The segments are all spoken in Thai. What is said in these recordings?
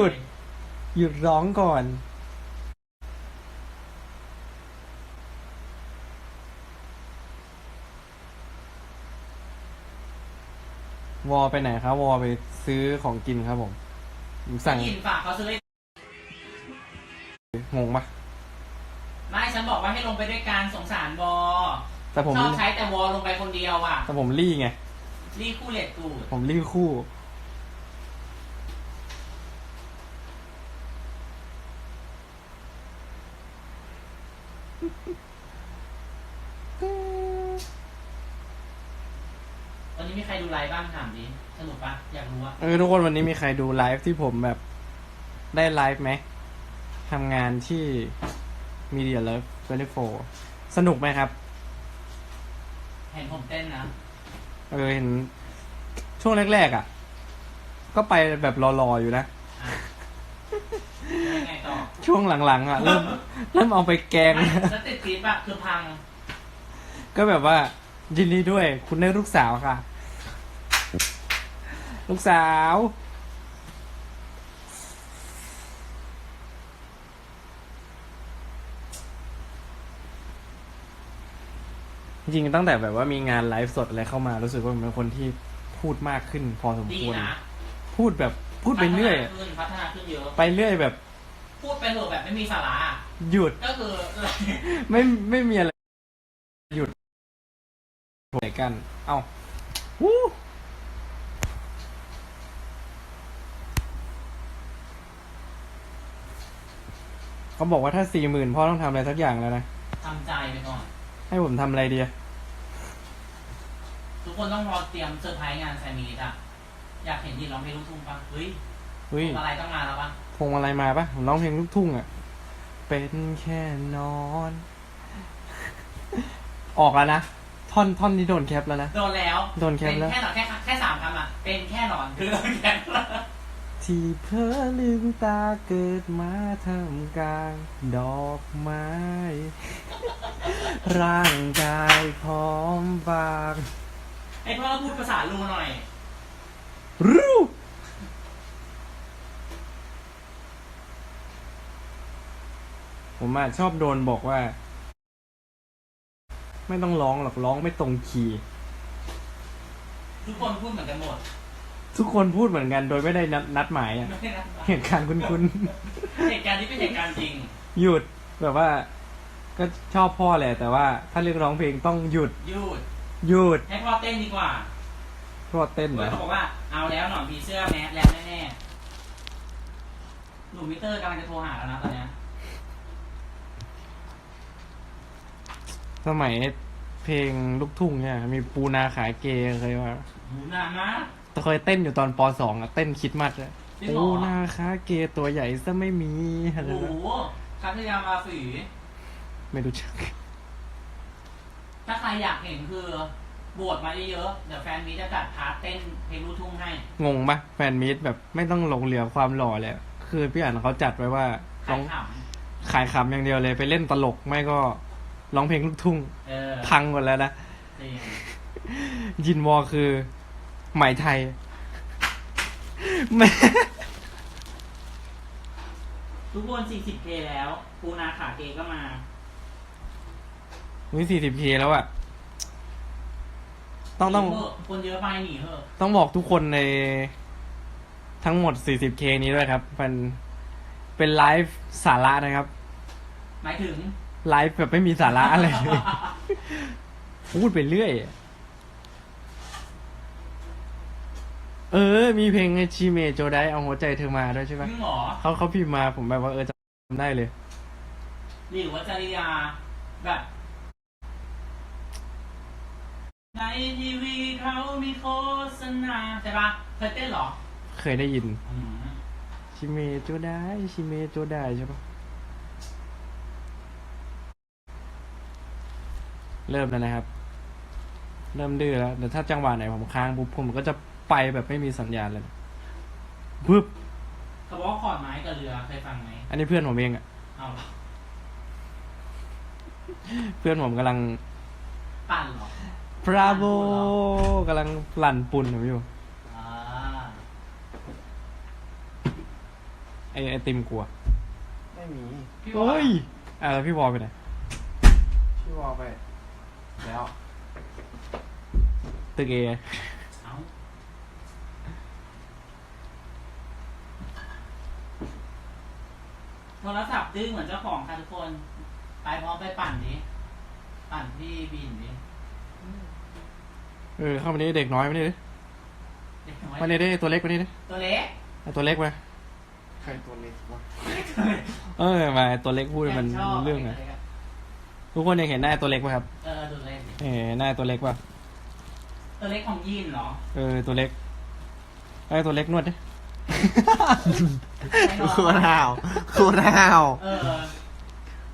หยุด หยุดร้องก่อน วอไปไหนครับ วอไปซื้อของกินครับผมผมสั่งยินฝากเขาซื้อให้งงปะไม่ฉันบอกว่าให้ลงไปด้วยการสงสารวอแต่ผมชอบใช้แต่วอลงไปคนเดียวอะ แต่ผมรี่ไง รีคู่เลดกูดผมรี่คู่ วันนี้มีใครดูไลฟ์บ้างถามดิสนุกปะอยากรู้อะเออทุกคนวันนี้มีใครดูไลฟ์ที่ผมแบบได้ไลฟ์ไหมทำงานที่ Media Love 24 สนุกไหมครับ เห็นผมเต้นนะเออเห็นช่วงแรกๆอะ ก็ไปแบบรอๆอยู่นะ อะแล้วยังไงต่อ ช่วงหลังๆอะเริ่มเริ่มเอาไปแกงไม่แล้วติดคลิปอะคือพัง ก็แบบว่า ยินดีด้วย คุณได้ลูกสาวค่ะ ลูกสาว จริงๆตั้งแต่แบบว่ามีงานไลฟ์สดอะไรเข้ามารู้สึกว่าผมเป็นคนที่พูดมากขึ้นพอสมดีควร นะพูดแบบพูดไปเรื่อย พัฒนาขึ้นพัฒนาขึ้นเยอะ ไปเรื่อยแบบ พูดไปเถอะแบบไม่มีสาระอะหยุดก็คือ ไม่ไม่มีอะไรหยุดไหนกัน เอาวู้เขาบอกว่าถ้าสี่หมื่นพ่อต้องทำอะไรสักอย่างแล้วนะ ทำใจไปก่อน ให้ผมทำอะไรดีอะทุกคนต้องรอเตรียมเซอร์ไพรส์งานแซมมินิอะอยากเห็นยินร้องเพลงลูกทุ่งปะเฮ้ยเฮ้ย อะไรต้องมาแล้วปะพ วงอะไรมาปะผมร้องเพลงลูกทุ่งอะเป็นแค่นอน ออกแล้วนะ ท่อนท่อนนี้โดนแคปแล้วนะ โดนแล้วโดนแคปเป็นแล้วแค่หนอนแค่แค่สามคำอะเป็นแค่หนอนคือโดนแคปที่เพ้อลืมตาเกิดมาทำกลาง ดอกไม้ ร่างกายพร้อมบาง ไอ้พ่อพูดภาษาลูหน่อย รู้ ผมอะชอบโดนบอกว่า ไม่ต้องร้องหรอกร้องไม่ตรงคีย์ทุกคนพูดเหมือนกันหมดทุกคนพูดเหมือนกันโดยไม่ได้นัดนัดหมายอะไม่ได้นะเหตุการณ์คุ้นเหตุการณ์นี้เป็นเหตุการณ์จริง ๆ หยุดแบบว่า ก็ชอบพ่อแหละแต่ว่าถ้าเรื่องร้องเพลงต้องหยุดยืดหยุดให้พ่อเต้นดีกว่าพ่อเต้นเหรอเขาบอกว่าเอาแล้วหนอนผีเสื้อแมสแล้วแน่ๆหนุ่มมิเตอร์กำลังจะโทรหาแล้วนะตอนเนี้ย สมัยเพลงลูกทุ่งเนี่ย มีปูนาขาเกเคยว่าหูนานมากเคยเต้นอยู่ตอนปสองอะเต้นคิดมัดอะจริงเหรอ ปูนาขาเกตัวใหญ่ซะไม่มีอะไรโอ้โหนะคัทยามาฝีไม่รู้จัก ถ้าใครอยากเห็นคือโบวชมาเยอะๆ เดี๋ยวแฟนมีจะจัดพาร์ทเต้นเพลงลูกทุ่งให้ งงปะแฟนมิตแบบไม่ต้องหลงเหลือความหล่อเลยอะคือพี่อ่านเขาจัดไว้ว่าร้ขาอยงขขายขำอย่างเดียวเลยไปเล่นตลกไม่ก็ ร้องเพลงลูกทุ่งำเออพังหมดแล้วนะ จริงยินวอคือไหมไทยไม่ทุกคน 40k แล้วปูนาขาเกก็มานี่สี่สิบเคแล้วอะต้องต้องหนีเถะคนเยอะไปหนีเถอะต้องบอกทุกคนในทั้งหมด 40K นี้ด้วยครับ เป็นเป็นไลฟ์สาระนะครับ หมายถึง ไลฟ์แบบไม่มีสาระอะไรเลย พูดไปเรื่อยเออ มีเพลงไอชิเมโจไดเอาหัวใจเธอมาด้วยใช่ปะมึงเหรอเขาเขาพิมพ์มาผมแบบว่าเออจำได้เลย หรือว่าจริยาแบบในทีวีเขามีโฆษณาใช่ปะเคยเต้นเหรอ เคยได้ยินอืมชิเมโจไดชิเมโจไดใช่ปะ เริ่มแล้วนะครับ เริ่มดื้อแล้วเดี๋ยวถ้าจังหวะไหนผมค้างปุ๊บผมก็จะไปแบบไม่มีสัญญาณเลยปึ๊บเขาบอกว่าขอนไม้กับเรือเคยฟังไหมอันนี้เพื่อนผมเองอะเอาเหรอเพื่อนผมกำลังปั่นเหรอพราโบกำลังหลั่นปุ่นผมอยู่อ่าไอไอติมกลัวไม่มี พี่บอกเฮ้ยอะแล้วพี่วอลไปไหน พี่วอลไป แล้ว ตึกเอเอ้าโทรศัพท์ดื้อเหมือนเจ้าของค่ะทุกคน ไปพร้อมไปปั่นดิปั่นที่บินดิเออเข้ามานี่เด็กน้อยมานี่ดิเด็กน้อยมานี่ดิตัวเล็กมานี่ดิตัวเล็กเอาตัวเล็กมาใครตัวเล็กวะเออมาตัวเล็กพูดมันชอบเรื่องไงด็กล็กะ ทุกคนยังเห็นหน้าตัวเล็กป่ะครับ เออตัวเล็กดิเออหน้าตัวเล็กป่ะ ตัวเล็กของยีนเหรอเออตัวเล็กไอ้ตัวเล็กนวดดิ ไม่นอนโคตรห้าวโคตรห้าวเออ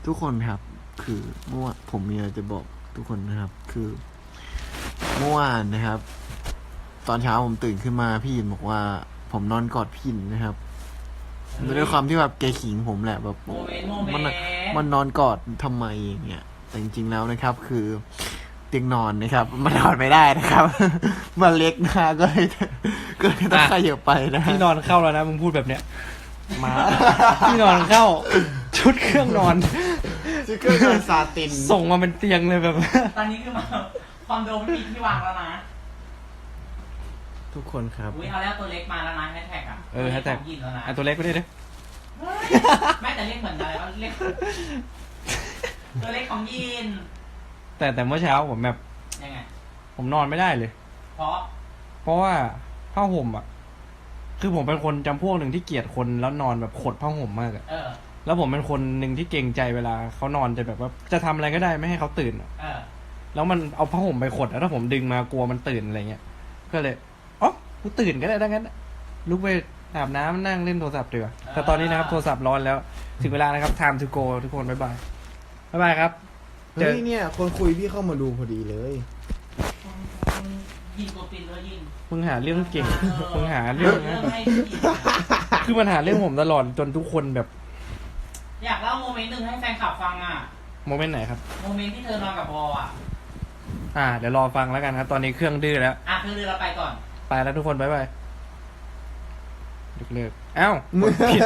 ทุกคนครับ คือเมื่อวานผมมีอะไรจะบอกทุกคนนะครับ คือเมื่อวานนะครับ ตอนเช้าผมตื่นขึ้นมาพี่ยินบอกว่า ผมนอนกอดพี่ยินนะครับด้วยความที่แบบแกขิงผมแหละแบบโมเมนต์โมเมมันนต์ มัน นอนกอดทำไมอย่างเงี้ยแต่จริงๆแล้วนะครับ คือเตียงนอนนะครับ มันนอนไม่ได้นะครับ มันเล็กนะก็เลยก็เลยต้องขยับไปนะพี่นอนเข้าแล้วนะมึงพูดแบบเนี้ยมาพี่นอนเข้า ชุดเครื่องนอนชื่อเครื่องนอนซาตินส่งมาเป็นเตียงเลยแบบ ตอนนี้คือมาคอนโดไม่มีที่วางแล้วนะทุกคนครับอุ้ยเอาแล้วตัวเล็กมาแล้วนะแฮชแท็กอะเออ hashtag ยินแล้วนะไอ้ตัวเล็กไปดิดิเฮ้ย ไม่แต่เรียกเหมือนอะไรวะเรียกตัวเล็กของยีนแต่แต่เมื่อเช้าผมแบบ ยังไง ผมนอนไม่ได้เลย เพราะเพราะว่าผ้าห่มอะ คือผมเป็นคนจำพวกหนึ่งที่เกลียดคนแล้วนอนแบบขดผ้าห่มมากอะเออ แล้วผมเป็นคนหนึ่งที่เกรงใจเวลาเขานอนจะแบบว่าจะทำอะไรก็ได้ไม่ให้เขาตื่นอะเออ แล้วมันเอาผ้าห่มไปขดแล้วถ้าผมดึงมากลัวมันตื่นอะไรเงี้ย ก็เลยอ๋อกูตื่นก็ได้ดังนั้นลุกไป อาบน้ำนั่งเล่นโทรศัพท์ดีกว่าแต่ตอนนี้นะครับโทรศัพท์ร้อนแล้ว ถึงเวลานะครับ time to go ทุกคน บ๊ายบาย บ๊ายบายครับ เจเฮ้อยเนี่ย คนคุยพี่เข้ามาดูพอดีเลย ยิงตัวปินแล้วยิงมึงหาเรื่องเก่งเออมึงหาเรื่องเรื่นะองให้ยิงคือมันหาเรื่องผมตลอดจนทุกคนแบบอยากเล่าโมเมนต์หนึ่งให้แฟนคลับฟังอะ โมเมนต์ไหนครับ โมเมนต์ที่เธอนอนกับบออะ อ่า เดี๋ยวรอฟังแล้วกันครับ ตอนนี้เครื่องดื้อแล้ว อะคือเรือเราไปก่อน ไปแล้วทุกคน บ๊ายบาย ยกเลิกเอ้ามึงผิด